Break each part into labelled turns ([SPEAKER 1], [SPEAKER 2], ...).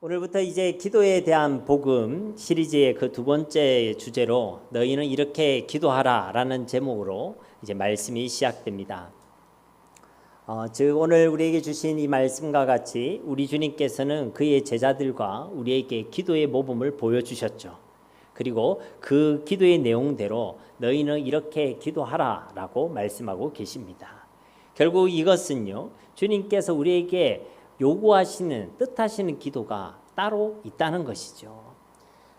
[SPEAKER 1] 오늘부터 이제 기도에 대한 복음 시리즈의 그 두 번째 주제로 너희는 이렇게 기도하라라는 제목으로 이제 말씀이 시작됩니다. 어, 즉 오늘 우리에게 주신 이 말씀과 같이 우리 주님께서는 그의 제자들과 우리에게 기도의 모범을 보여주셨죠. 그리고 그 기도의 내용대로 너희는 이렇게 기도하라라고 말씀하고 계십니다. 결국 이것은요 주님께서 우리에게 요구하시는 뜻하시는 기도가 따로 있다는 것이죠.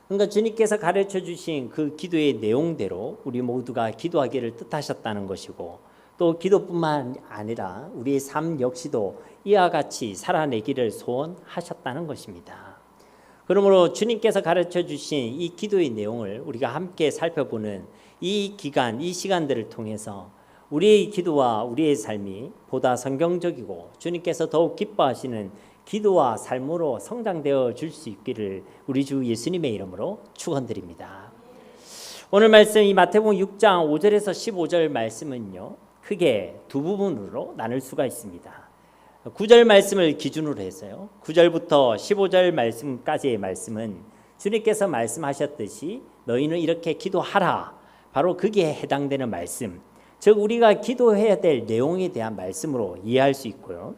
[SPEAKER 1] 그러니까 주님께서 가르쳐 주신 그 기도의 내용대로 우리 모두가 기도하기를 뜻하셨다는 것이고 또 기도뿐만 아니라 우리의 삶 역시도 이와 같이 살아내기를 소원하셨다는 것입니다. 그러므로 주님께서 가르쳐 주신 이 기도의 내용을 우리가 함께 살펴보는 이 기간, 이 시간들을 통해서 우리의 기도와 우리의 삶이 보다 성경적이고 주님께서 더욱 기뻐하시는 기도와 삶으로 성장되어 줄 수 있기를 우리 주 예수님의 이름으로 축원드립니다. 오늘 말씀 이 마태복음 6장 5절에서 15절 말씀은요. 크게 두 부분으로 나눌 수가 있습니다. 9절 말씀을 기준으로 해서요. 9절부터 15절 말씀까지의 말씀은 주님께서 말씀하셨듯이 너희는 이렇게 기도하라. 바로 거기에 해당되는 말씀. 즉 우리가 기도해야 될 내용에 대한 말씀으로 이해할 수 있고요.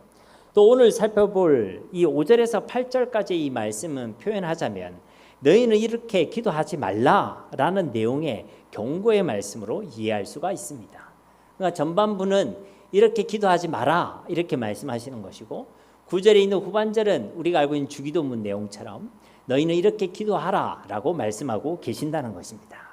[SPEAKER 1] 또 오늘 살펴볼 이 5절에서 8절까지 이 말씀은 표현하자면 너희는 이렇게 기도하지 말라라는 내용의 경고의 말씀으로 이해할 수가 있습니다. 그러니까 전반부는 이렇게 기도하지 마라 이렇게 말씀하시는 것이고 9절에 있는 후반절은 우리가 알고 있는 주기도문 내용처럼 너희는 이렇게 기도하라라고 말씀하고 계신다는 것입니다.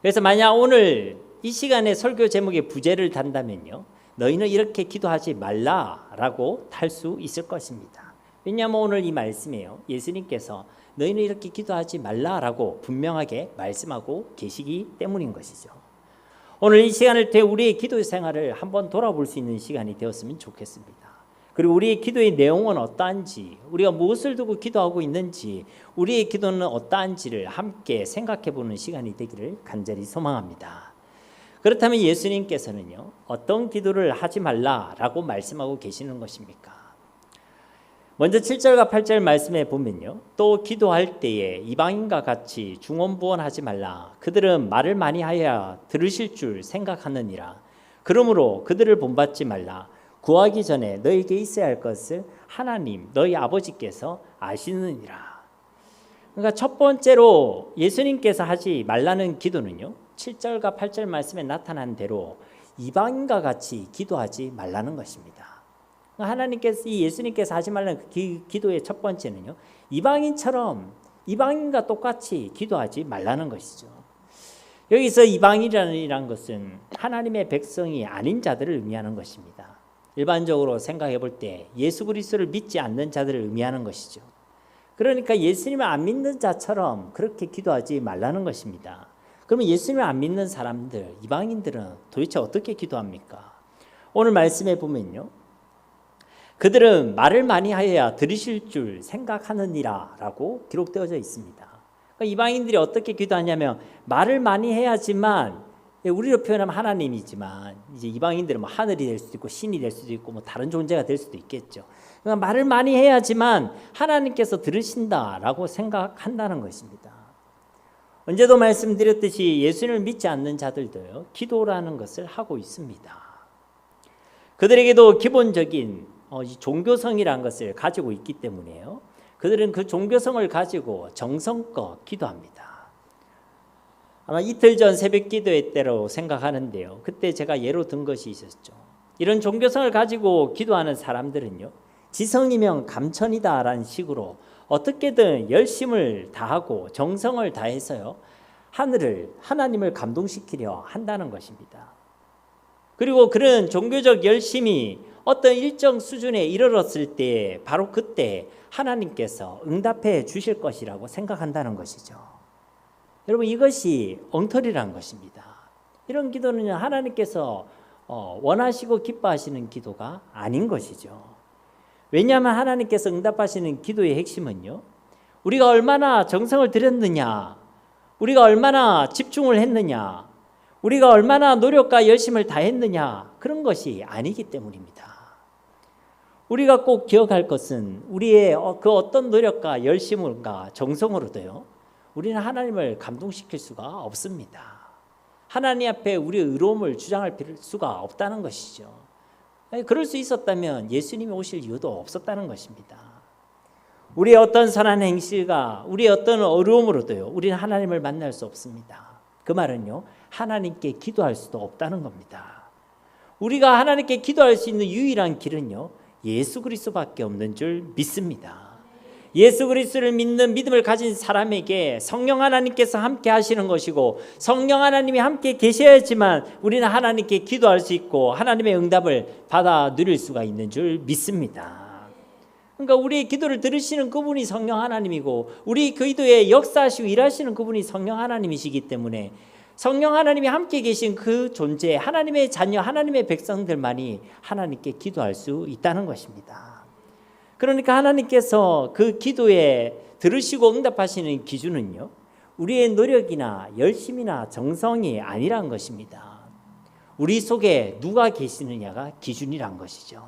[SPEAKER 1] 그래서 만약 오늘 이 시간에 설교 제목의 부제를 단다면요. 너희는 이렇게 기도하지 말라라고 탈 수 있을 것입니다. 왜냐하면 오늘 이 말씀이에요. 예수님께서 너희는 이렇게 기도하지 말라라고 분명하게 말씀하고 계시기 때문인 것이죠. 오늘 이 시간을 통해 우리의 기도 생활을 한번 돌아볼 수 있는 시간이 되었으면 좋겠습니다. 그리고 우리의 기도의 내용은 어떠한지, 우리가 무엇을 두고 기도하고 있는지, 우리의 기도는 어떠한지를 함께 생각해 보는 시간이 되기를 간절히 소망합니다. 그렇다면 예수님께서는요, 어떤 기도를 하지 말라라고 말씀하고 계시는 것입니까? 먼저 7절과 8절 말씀에 보면요. 또 기도할 때에 이방인과 같이 중언부언하지 말라. 그들은 말을 많이 하여 들으실 줄 생각하느니라. 그러므로 그들을 본받지 말라. 구하기 전에 너에게 있어야 할 것을 하나님 너희 아버지께서 아시느니라. 그러니까 첫 번째로 예수님께서 하지 말라는 기도는요. 7절과 8절 말씀에 나타난 대로 이방인과 같이 기도하지 말라는 것입니다. 하나님께서 이 예수님께서 하지 말라는 그 기, 기도의 첫 번째는요. 이방인처럼 이방인과 똑같이 기도하지 말라는 것이죠. 여기서 이방인이라는 것은 하나님의 백성이 아닌 자들을 의미하는 것입니다. 일반적으로 생각해 볼 때 예수 그리스도를 믿지 않는 자들을 의미하는 것이죠. 그러니까 예수님을 안 믿는 자처럼 그렇게 기도하지 말라는 것입니다. 그러면 예수님을 안 믿는 사람들, 이방인들은 도대체 어떻게 기도합니까? 오늘 말씀에 보면요. 그들은 말을 많이 하여야 들으실 줄 생각하느니라 라고 기록되어져 있습니다. 그러니까 이방인들이 어떻게 기도하냐면 말을 많이 해야지만 우리로 표현하면 하나님이지만 이제 이방인들은 뭐 하늘이 될 수도 있고 신이 될 수도 있고 뭐 다른 존재가 될 수도 있겠죠. 그러니까 말을 많이 해야지만 하나님께서 들으신다라고 생각한다는 것입니다. 언제도 말씀드렸듯이 예수님을 믿지 않는 자들도요 기도라는 것을 하고 있습니다. 그들에게도 기본적인 어, 종교성이라는 것을 가지고 있기 때문에요. 그들은 그 종교성을 가지고 정성껏 기도합니다. 아마 이틀 전 새벽 기도회 때로 생각하는데요. 그때 제가 예로 든 것이 있었죠. 이런 종교성을 가지고 기도하는 사람들은요. 지성이면 감천이다라는 식으로 어떻게든 열심을 다하고 정성을 다해서요. 하늘을 하나님을 감동시키려 한다는 것입니다. 그리고 그런 종교적 열심이 어떤 일정 수준에 이르렀을 때 바로 그때 하나님께서 응답해 주실 것이라고 생각한다는 것이죠. 여러분 이것이 엉터리란 것입니다. 이런 기도는 하나님께서 어, 원하시고 기뻐하시는 기도가 아닌 것이죠. 왜냐하면 하나님께서 응답하시는 기도의 핵심은요. 우리가 얼마나 정성을 들였느냐, 우리가 얼마나 집중을 했느냐, 우리가 얼마나 노력과 열심을 다했느냐 그런 것이 아니기 때문입니다. 우리가 꼭 기억할 것은 우리의 어- 그 어떤 노력과 열심과 정성으로도요. 우리는 하나님을 감동시킬 수가 없습니다. 하나님 앞에 우리의 의로움을 주장할 수가 없다는 것이죠. 그럴 수 있었다면 예수님이 오실 이유도 없었다는 것입니다. 우리의 어떤 선한 행실과 우리의 어떤 어려움으로도요. 우리는 하나님을 만날 수 없습니다. 그 말은요. 하나님께 기도할 수도 없다는 겁니다. 우리가 하나님께 기도할 수 있는 유일한 길은요. 예수 그리스도밖에 없는 줄 믿습니다. 예수 그리스도를 믿는 믿음을 가진 사람에게 성령 하나님께서 함께 하시는 것이고 성령 하나님이 함께 계셔야지만 우리는 하나님께 기도할 수 있고 하나님의 응답을 받아 누릴 수가 있는 줄 믿습니다. 그러니까 우리의 기도를 들으시는 그분이 성령 하나님이고 우리 기도에 역사하시고 일하시는 그분이 성령 하나님이시기 때문에 성령 하나님이 함께 계신 그 존재 하나님의 자녀 하나님의 백성들만이 하나님께 기도할 수 있다는 것입니다. 그러니까 하나님께서 그 기도에 들으시고 응답하시는 기준은요. 우리의 노력이나 열심이나 정성이 아니란 것입니다. 우리 속에 누가 계시느냐가 기준이란 것이죠.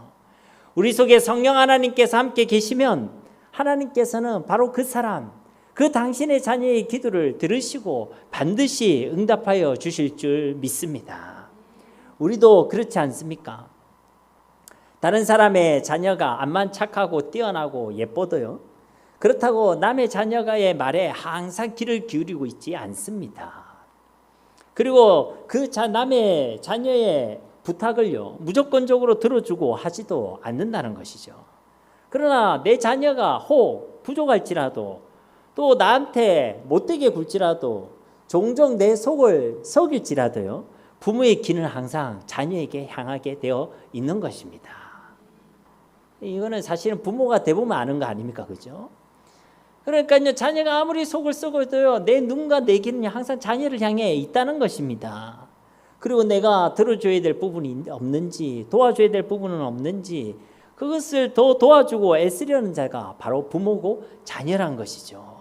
[SPEAKER 1] 우리 속에 성령 하나님께서 함께 계시면 하나님께서는 바로 그 사람, 그 당신의 자녀의 기도를 들으시고 반드시 응답하여 주실 줄 믿습니다. 우리도 그렇지 않습니까? 다른 사람의 자녀가 암만 착하고 뛰어나고 예뻐도요. 그렇다고 남의 자녀가의 말에 항상 귀를 기울이고 있지 않습니다. 그리고 그 자, 남의 자녀의 부탁을요 무조건적으로 들어주고 하지도 않는다는 것이죠. 그러나 내 자녀가 혹 부족할지라도 또 나한테 못되게 굴지라도 종종 내 속을 속일지라도요 부모의 귀는 항상 자녀에게 향하게 되어 있는 것입니다. 이거는 사실은 부모가 대부분 아는 거 아닙니까, 그죠? 그러니까요 자녀가 아무리 속을 썩어도요 내 눈과 내 귀는 항상 자녀를 향해 있다는 것입니다. 그리고 내가 들어줘야 될 부분이 없는지 도와줘야 될 부분은 없는지 그것을 더 도와주고 애쓰려는 자가 바로 부모고 자녀란 것이죠.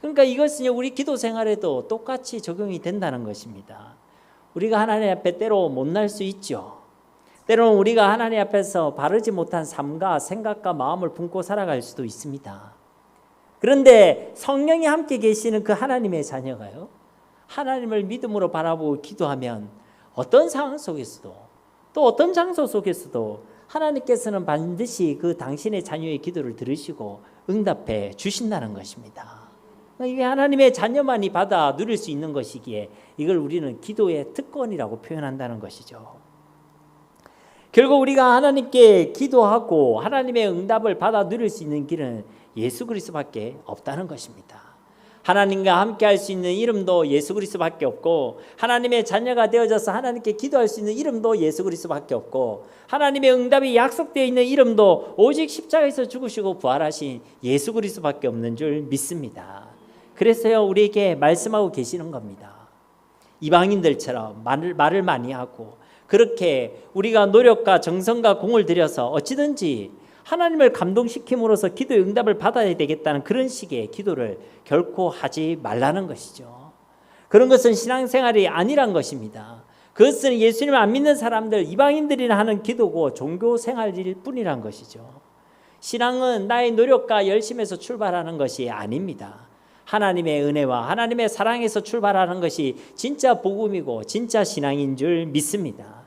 [SPEAKER 1] 그러니까 이것은 우리 기도 생활에도 똑같이 적용이 된다는 것입니다. 우리가 하나님 앞에 때로 못날 수 있죠. 때로는 우리가 하나님 앞에서 바르지 못한 삶과 생각과 마음을 품고 살아갈 수도 있습니다. 그런데 성령이 함께 계시는 그 하나님의 자녀가요. 하나님을 믿음으로 바라보고 기도하면 어떤 상황 속에서도 또 어떤 장소 속에서도 하나님께서는 반드시 그 당신의 자녀의 기도를 들으시고 응답해 주신다는 것입니다. 이게 하나님의 자녀만이 받아 누릴 수 있는 것이기에 이걸 우리는 기도의 특권이라고 표현한다는 것이죠. 결국 우리가 하나님께 기도하고 하나님의 응답을 받아 누릴 수 있는 길은 예수 그리스도밖에 없다는 것입니다. 하나님과 함께 할 수 있는 이름도 예수 그리스도밖에 없고 하나님의 자녀가 되어져서 하나님께 기도할 수 있는 이름도 예수 그리스도밖에 없고 하나님의 응답이 약속되어 있는 이름도 오직 십자가에서 죽으시고 부활하신 예수 그리스도밖에 없는 줄 믿습니다. 그래서요 우리에게 말씀하고 계시는 겁니다. 이방인들처럼 말을 말을 많이 하고 그렇게 우리가 노력과 정성과 공을 들여서 어찌든지 하나님을 감동시킴으로써 기도의 응답을 받아야 되겠다는 그런 식의 기도를 결코 하지 말라는 것이죠. 그런 것은 신앙생활이 아니란 것입니다. 그것은 예수님을 안 믿는 사람들 이방인들이나 하는 기도고 종교 생활일 뿐이란 것이죠. 신앙은 나의 노력과 열심에서 출발하는 것이 아닙니다. 하나님의 은혜와 하나님의 사랑에서 출발하는 것이 진짜 복음이고 진짜 신앙인 줄 믿습니다.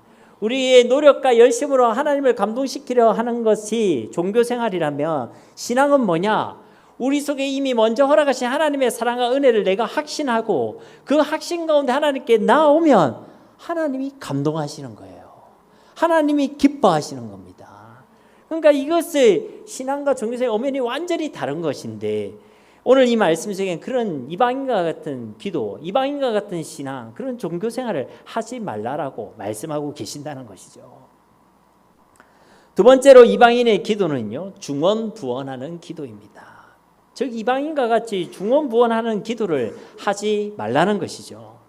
[SPEAKER 1] 우리의 노력과 열심으로 하나님을 감동시키려 하는 것이 종교 생활이라면 신앙은 뭐냐? 우리 속에 이미 먼저 허락하신 하나님의 사랑과 은혜를 내가 확신하고 그 확신 가운데 하나님께 나오면 하나님이 감동하시는 거예요. 하나님이 기뻐하시는 겁니다. 그러니까 이것을 신앙과 종교생활 엄연히 완전히 다른 것인데 오늘 이 말씀 속에 그런 이방인과 같은 기도, 이방인과 같은 신앙, 그런 종교 생활을 하지 말라라고 말씀하고 계신다는 것이죠. 두 번째로 이방인의 기도는요, 중원부원하는 기도입니다. 즉 이방인과 같이 중원부원하는 기도를 하지 말라는 것이죠.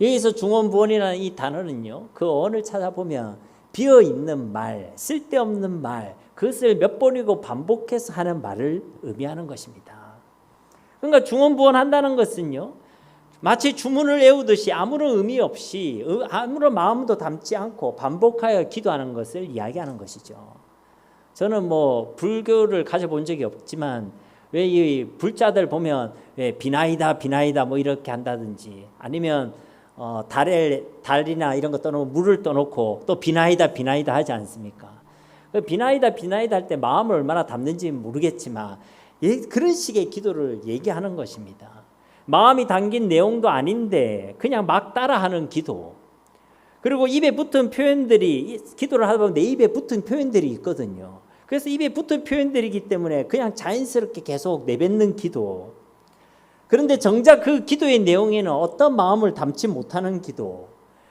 [SPEAKER 1] 여기서 중원부원이라는 이 단어는요, 그 어원을 찾아보면 비어 있는 말, 쓸데없는 말, 그것을 몇 번이고 반복해서 하는 말을 의미하는 것입니다. 그러니까 중원부원한다는 것은요. 마치 주문을 외우듯이 아무런 의미 없이 아무런 마음도 담지 않고 반복하여 기도하는 것을 이야기하는 것이죠. 저는 뭐 불교를 가져본 적이 없지만 왜 이 불자들 보면 왜 비나이다 비나이다 뭐 이렇게 한다든지 아니면 어 달에 달이나 이런 거 떠놓고 물을 떠놓고 또 비나이다 비나이다 하지 않습니까? 그 비나이다 비나이다 할 때 마음을 얼마나 담는지 모르겠지만 예, 그런 식의 기도를 얘기하는 것입니다. 마음이 담긴 내용도 아닌데 그냥 막 따라하는 기도. 그리고 입에 붙은 표현들이 이 기도를 하다 보면 내 입에 붙은 표현들이 있거든요. 그래서 입에 붙은 표현들이기 때문에 그냥 자연스럽게 계속 내뱉는 기도. 그런데 정작 그 기도의 내용에는 어떤 마음을 담지 못하는 기도.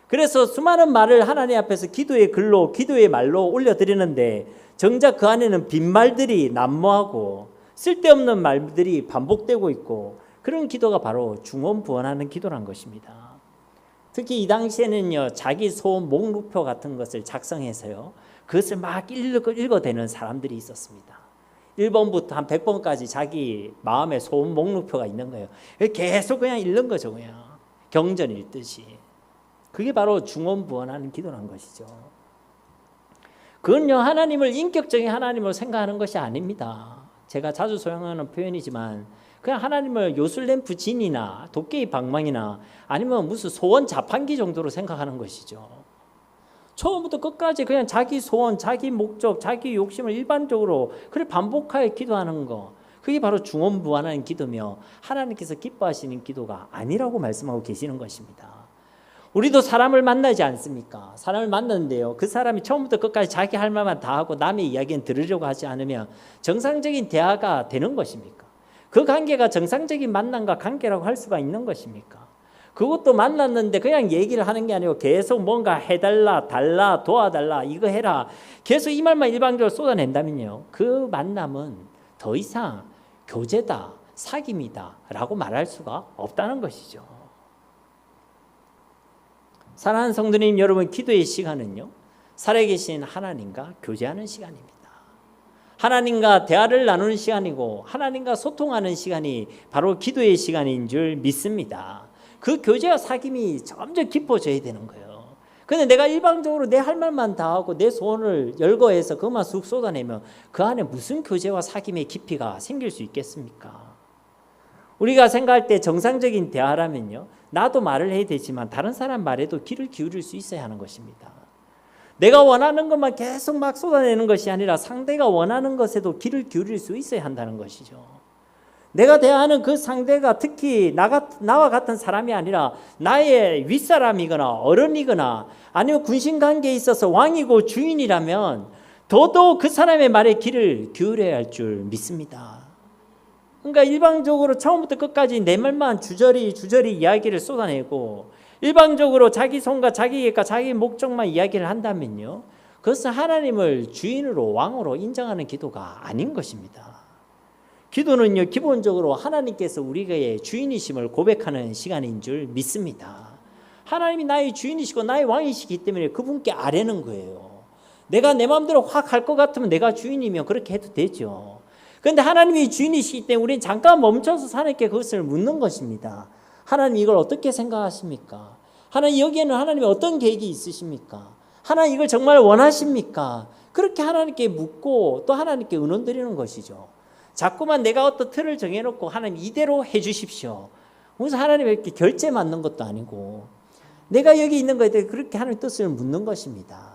[SPEAKER 1] 그래서 수많은 말을 하나님 앞에서 기도의 글로 기도의 말로 올려드리는데 정작 그 안에는 빈말들이 난무하고 쓸데없는 말들이 반복되고 있고 그런 기도가 바로 중원부원하는 기도란 것입니다. 특히 이 당시에는요 자기 소원 목록표 같은 것을 작성해서요 그것을 막 읽어, 읽어대는 사람들이 있었습니다. 1번부터 한 100번까지 자기 마음의 소원 목록표가 있는 거예요. 계속 그냥 읽는 거죠 그냥 경전 읽듯이. 그게 바로 중원부원하는 기도란 것이죠. 그건요 하나님을 인격적인 하나님을 생각하는 것이 아닙니다. 제가 자주 사용하는 표현이지만 그냥 하나님을 요술램프 진이나 도깨비 방망이나 아니면 무슨 소원 자판기 정도로 생각하는 것이죠. 처음부터 끝까지 그냥 자기 소원, 자기 목적, 자기 욕심을 일반적으로 그래 반복하여 기도하는 거. 그게 바로 중원부원하는 기도며 하나님께서 기뻐하시는 기도가 아니라고 말씀하고 계시는 것입니다. 우리도 사람을 만나지 않습니까? 사람을 만났는데요. 그 사람이 처음부터 끝까지 자기 할 말만 다 하고 남의 이야기는 들으려고 하지 않으면 정상적인 대화가 되는 것입니까? 그 관계가 정상적인 만남과 관계라고 할 수가 있는 것입니까? 그것도 만났는데 그냥 얘기를 하는 게 아니고 계속 뭔가 해달라, 달라, 도와달라, 이거 해라. 계속 이 말만 일방적으로 쏟아낸다면요. 그 만남은 더 이상 교제다, 사귐이다 라고 말할 수가 없다는 것이죠. 사랑하는 성도님 여러분 기도의 시간은요. 살아계신 하나님과 교제하는 시간입니다. 하나님과 대화를 나누는 시간이고 하나님과 소통하는 시간이 바로 기도의 시간인 줄 믿습니다. 그 교제와 사귐이 점점 깊어져야 되는 거예요. 근데 내가 일방적으로 내 할 말만 다 하고 내 소원을 열거해서 그것만 쑥 쏟아내면 그 안에 무슨 교제와 사귐의 깊이가 생길 수 있겠습니까? 우리가 생각할 때 정상적인 대화라면요. 나도 말을 해야 되지만 다른 사람 말에도 귀를 기울일 수 있어야 하는 것입니다. 내가 원하는 것만 계속 막 쏟아내는 것이 아니라 상대가 원하는 것에도 귀를 기울일 수 있어야 한다는 것이죠. 내가 대하는 그 상대가 특히 나가, 나와 같은 사람이 아니라 나의 윗사람이거나 어른이거나 아니면 군신 관계에 있어서 왕이고 주인이라면 더더욱 그 사람의 말에 귀를 기울여야 할 줄 믿습니다. 그러니까 일방적으로 처음부터 끝까지 내 말만 주저리 주저리 이야기를 쏟아내고 일방적으로 자기 손과 자기 계획과 자기 목적만 이야기를 한다면요. 그것은 하나님을 주인으로 왕으로 인정하는 기도가 아닌 것입니다. 기도는요, 기본적으로 하나님께서 우리의 주인이심을 고백하는 시간인 줄 믿습니다. 하나님이 나의 주인이시고 나의 왕이시기 때문에 그분께 아뢰는 거예요. 내가 내 마음대로 확 할 것 같으면 내가 주인이면 그렇게 해도 되죠. 그런데 하나님이 주인이시기 때문에 우리는 잠깐 멈춰서 하나님께 그것을 묻는 것입니다. 하나님 이걸 어떻게 생각하십니까? 하나님 여기에는 하나님의 어떤 계획이 있으십니까? 하나님 이걸 정말 원하십니까? 그렇게 하나님께 묻고 또 하나님께 의논 드리는 것이죠. 자꾸만 내가 어떤 틀을 정해놓고 하나님 이대로 해주십시오. 무슨 하나님 이렇게 결제 맞는 것도 아니고 내가 여기 있는 것에 대해 그렇게 하나님 뜻을 묻는 것입니다.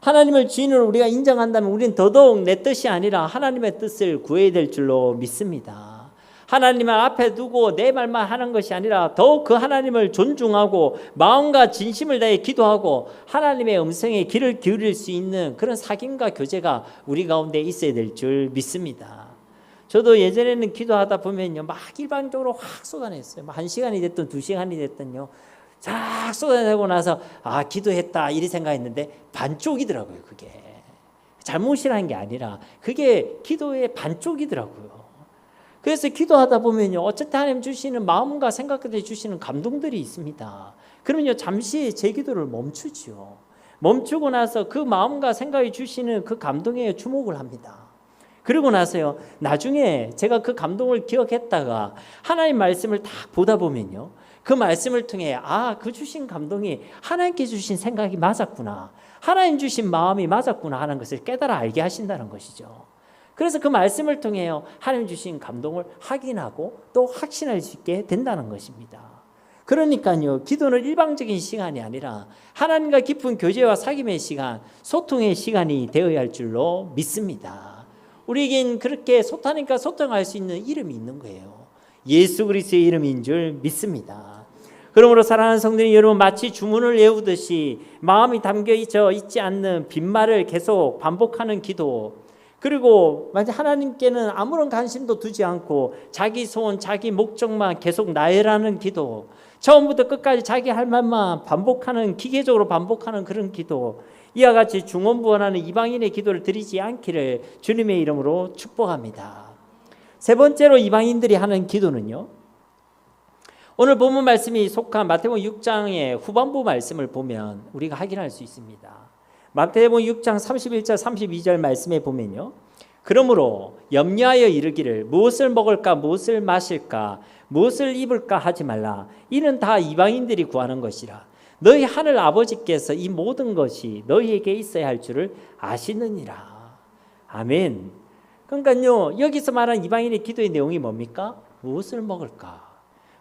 [SPEAKER 1] 하나님을 주인으로 우리가 인정한다면 우리는 더더욱 내 뜻이 아니라 하나님의 뜻을 구해야 될 줄로 믿습니다. 하나님을 앞에 두고 내 말만 하는 것이 아니라 더욱 그 하나님을 존중하고 마음과 진심을 다해 기도하고 하나님의 음성에 귀를 기울일 수 있는 그런 사귐과 교제가 우리 가운데 있어야 될 줄 믿습니다. 저도 예전에는 기도하다 보면요 막 일방적으로 확 쏟아냈어요. 한 시간이 됐든 두 시간이 됐든요. 쫙 쏟아내고 나서 아 기도했다 이리 생각했는데 반쪽이더라고요 그게 잘못이라는 게 아니라 그게 기도의 반쪽이더라고요. 그래서 기도하다 보면요. 어쨌든 하나님 주시는 마음과 생각들이 주시는 감동들이 있습니다. 그러면요. 잠시 제 기도를 멈추지요. 멈추고 나서 그 마음과 생각이 주시는 그 감동에 주목을 합니다. 그리고 나서요. 나중에 제가 그 감동을 기억했다가 하나님 말씀을 딱 보다 보면요. 그 말씀을 통해 아, 그 주신 감동이 하나님께 주신 생각이 맞았구나. 하나님 주신 마음이 맞았구나 하는 것을 깨달아 알게 하신다는 것이죠. 그래서 그 말씀을 통해요. 하나님 주신 감동을 확인하고 또 확신할 수 있게 된다는 것입니다. 그러니까요. 기도는 일방적인 시간이 아니라 하나님과 깊은 교제와 사귐의 시간, 소통의 시간이 되어야 할 줄로 믿습니다. 우리에겐 그렇게 소통하니까 소통할 수 있는 이름이 있는 거예요. 예수 그리스도의 이름인 줄 믿습니다. 그러므로 사랑하는 성도님 여러분 마치 주문을 외우듯이 마음이 담겨 있어 있지 않는 빈말을 계속 반복하는 기도 그리고 만약 하나님께는 아무런 관심도 두지 않고 자기 소원, 자기 목적만 계속 나열하는 기도 처음부터 끝까지 자기 할 말만 반복하는 기계적으로 반복하는 그런 기도 이와 같이 중원부원하는 이방인의 기도를 드리지 않기를 주님의 이름으로 축복합니다. 세 번째로 이방인들이 하는 기도는요. 오늘 본문 말씀이 속한 마태복음 6장의 후반부 말씀을 보면 우리가 확인할 수 있습니다. 마태복음 6장 31절 32절 말씀에 보면요. 그러므로 염려하여 이르기를 무엇을 먹을까 무엇을 마실까 무엇을 입을까 하지 말라. 이는 다 이방인들이 구하는 것이라. 너희 하늘 아버지께서 이 모든 것이 너희에게 있어야 할 줄을 아시느니라. 아멘. 그러니까요 여기서 말한 이방인의 기도의 내용이 뭡니까? 무엇을 먹을까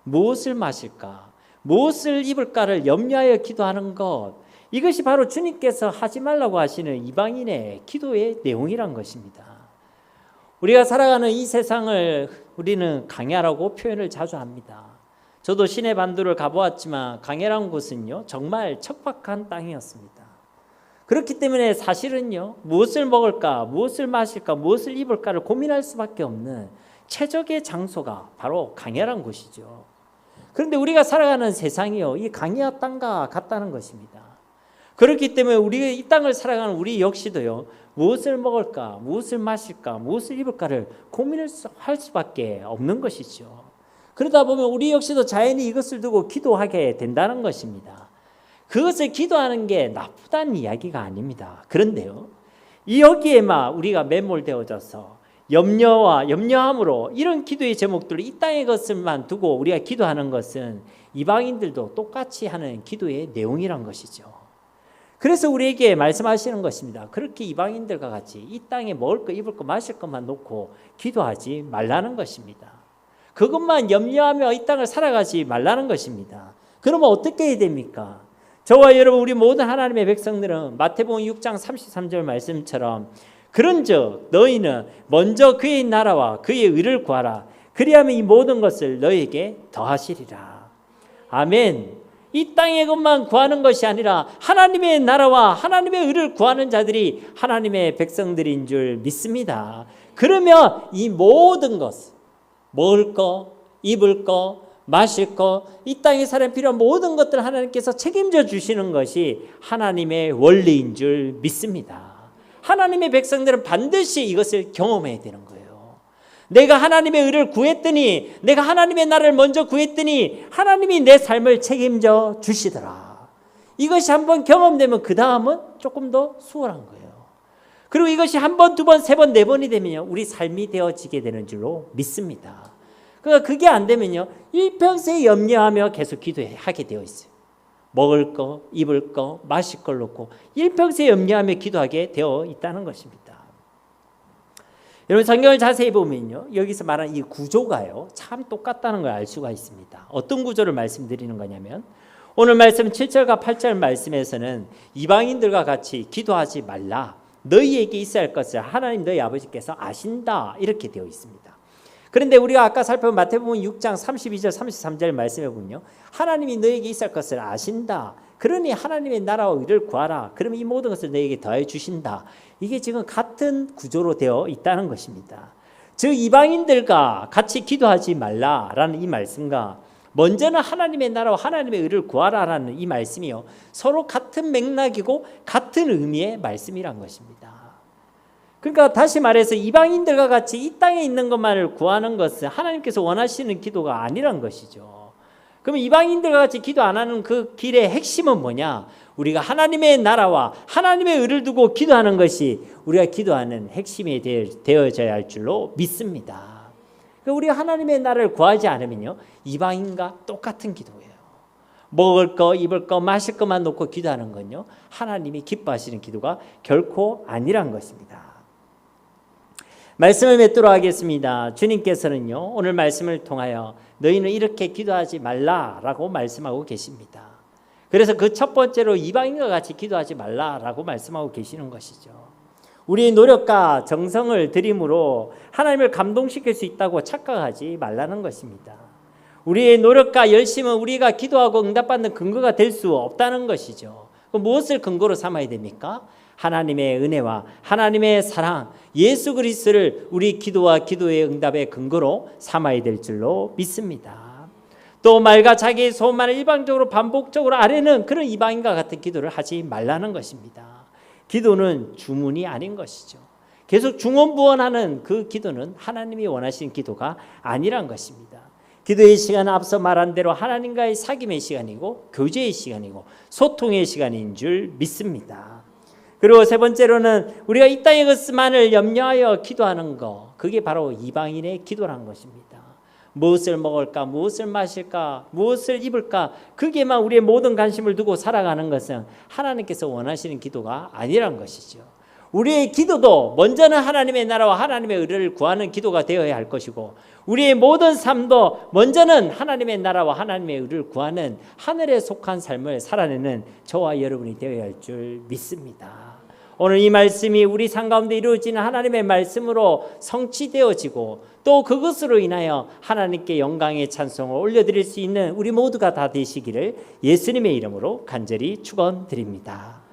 [SPEAKER 1] 무엇을 마실까 무엇을 입을까를 염려하여 기도하는 것 이것이 바로 주님께서 하지 말라고 하시는 이방인의 기도의 내용이란 것입니다. 우리가 살아가는 이 세상을 우리는 강야라고 표현을 자주 합니다. 저도 시내 반도를 가보았지만 강야라는 곳은요 정말 척박한 땅이었습니다. 그렇기 때문에 사실은요 무엇을 먹을까, 무엇을 마실까, 무엇을 입을까를 고민할 수밖에 없는 최적의 장소가 바로 강야란 곳이죠. 그런데 우리가 살아가는 세상이요 이 강야 땅과 같다는 것입니다. 그렇기 때문에 우리 이 땅을 살아가는 우리 역시도요 무엇을 먹을까, 무엇을 마실까, 무엇을 입을까를 고민을 할 수밖에 없는 것이죠. 그러다 보면 우리 역시도 자연히 이것을 두고 기도하게 된다는 것입니다. 그것을 기도하는 게 나쁘다는 이야기가 아닙니다. 그런데요, 이 여기에만 우리가 매몰되어져서 염려와 염려함으로 이런 기도의 제목들을 이 땅의 것을만 두고 우리가 기도하는 것은 이방인들도 똑같이 하는 기도의 내용이란 것이죠. 그래서 우리에게 말씀하시는 것입니다. 그렇게 이방인들과 같이 이 땅에 먹을 거, 입을 거, 마실 것만 놓고 기도하지 말라는 것입니다. 그것만 염려하며 이 땅을 살아가지 말라는 것입니다. 그러면 어떻게 해야 됩니까? 저와 여러분 우리 모든 하나님의 백성들은 마태복음 6장 33절 말씀처럼 그런즉 너희는 먼저 그의 나라와 그의 의를 구하라 그리하면 이 모든 것을 너희에게 더하시리라. 아멘. 이 땅의 것만 구하는 것이 아니라 하나님의 나라와 하나님의 의를 구하는 자들이 하나님의 백성들인 줄 믿습니다. 그러면 이 모든 것, 먹을 거, 입을 거, 마실 거, 이 땅에 살아 필요한 모든 것들 하나님께서 책임져 주시는 것이 하나님의 원리인 줄 믿습니다. 하나님의 백성들은 반드시 이것을 경험해야 되는 거예요. 내가 하나님의 의를 구했더니 내가 하나님의 나라를 먼저 구했더니 하나님이 내 삶을 책임져 주시더라. 이것이 한번 경험되면 그 다음은 조금 더 수월한 거예요. 그리고 이것이 한 번, 두 번, 세 번, 네 번이 되면요. 우리 삶이 되어지게 되는 줄로 믿습니다. 그러니까 그게 안 되면요. 일평생 염려하며 계속 기도하게 되어 있어요. 먹을 거, 입을 거, 마실 걸 놓고 일평생 염려하며 기도하게 되어 있다는 것입니다. 여러분 성경을 자세히 보면요. 여기서 말하는 이 구조가요. 참 똑같다는 걸 알 수가 있습니다. 어떤 구조를 말씀드리는 거냐면 오늘 말씀 7절과 8절 말씀에서는 이방인들과 같이 기도하지 말라. 너희에게 있어야 할 것을 하나님 너희 아버지께서 아신다. 이렇게 되어 있습니다. 그런데 우리가 아까 살펴본 마태복음 6장 32절 33절 말씀해 보면요. 하나님이 너에게 있을 것을 아신다. 그러니 하나님의 나라와 의를 구하라. 그러면 이 모든 것을 너에게 더해 주신다. 이게 지금 같은 구조로 되어 있다는 것입니다. 즉 이방인들과 같이 기도하지 말라라는 이 말씀과 먼저는 하나님의 나라와 하나님의 의를 구하라라는 이 말씀이요 서로 같은 맥락이고 같은 의미의 말씀이란 것입니다. 그러니까 다시 말해서 이방인들과 같이 이 땅에 있는 것만을 구하는 것은 하나님께서 원하시는 기도가 아니란 것이죠. 그러면 이방인들과 같이 기도 안 하는 그 길의 핵심은 뭐냐? 우리가 하나님의 나라와 하나님의 의를 두고 기도하는 것이 우리가 기도하는 핵심이 되어져야 할 줄로 믿습니다. 그러니까 우리가 하나님의 나라를 구하지 않으면요 이방인과 똑같은 기도예요. 먹을 거, 입을 거, 마실 것만 놓고 기도하는 건요. 하나님이 기뻐하시는 기도가 결코 아니란 것입니다. 말씀을 맺도록 하겠습니다. 주님께서는요. 오늘 말씀을 통하여 너희는 이렇게 기도하지 말라라고 말씀하고 계십니다. 그래서 그 첫 번째로 이방인과 같이 기도하지 말라라고 말씀하고 계시는 것이죠. 우리의 노력과 정성을 들임으로 하나님을 감동시킬 수 있다고 착각하지 말라는 것입니다. 우리의 노력과 열심은 우리가 기도하고 응답받는 근거가 될 수 없다는 것이죠. 무엇을 근거로 삼아야 됩니까? 하나님의 은혜와 하나님의 사랑, 예수 그리스도를 우리 기도와 기도의 응답의 근거로 삼아야 될 줄로 믿습니다. 또 말과 자기의 소원만을 일방적으로 반복적으로 아뢰는 그런 이방인과 같은 기도를 하지 말라는 것입니다. 기도는 주문이 아닌 것이죠. 계속 중원부원하는 그 기도는 하나님이 원하시는 기도가 아니란 것입니다. 기도의 시간은 앞서 말한 대로 하나님과의 사귐의 시간이고 교제의 시간이고 소통의 시간인 줄 믿습니다. 그리고 세 번째로는 우리가 이 땅의 것만을 염려하여 기도하는 것 그게 바로 이방인의 기도란 것입니다. 무엇을 먹을까, 무엇을 마실까, 무엇을 입을까, 그게만 우리의 모든 관심을 두고 살아가는 것은 하나님께서 원하시는 기도가 아니란 것이죠. 우리의 기도도 먼저는 하나님의 나라와 하나님의 의를 구하는 기도가 되어야 할 것이고, 우리의 모든 삶도 먼저는 하나님의 나라와 하나님의 의를 구하는 하늘에 속한 삶을 살아내는 저와 여러분이 되어야 할 줄 믿습니다. 오늘 이 말씀이 우리 삶 가운데 이루어지는 하나님의 말씀으로 성취되어지고 또 그것으로 인하여 하나님께 영광의 찬송을 올려드릴 수 있는 우리 모두가 다 되시기를 예수님의 이름으로 간절히 축원드립니다.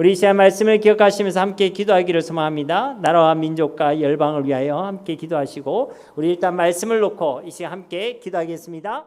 [SPEAKER 1] 우리 이 시간 말씀을 기억하시면서 함께 기도하기를 소망합니다. 나라와 민족과 열방을 위하여 함께 기도하시고 우리 일단 말씀을 놓고 이 시간 함께 기도하겠습니다.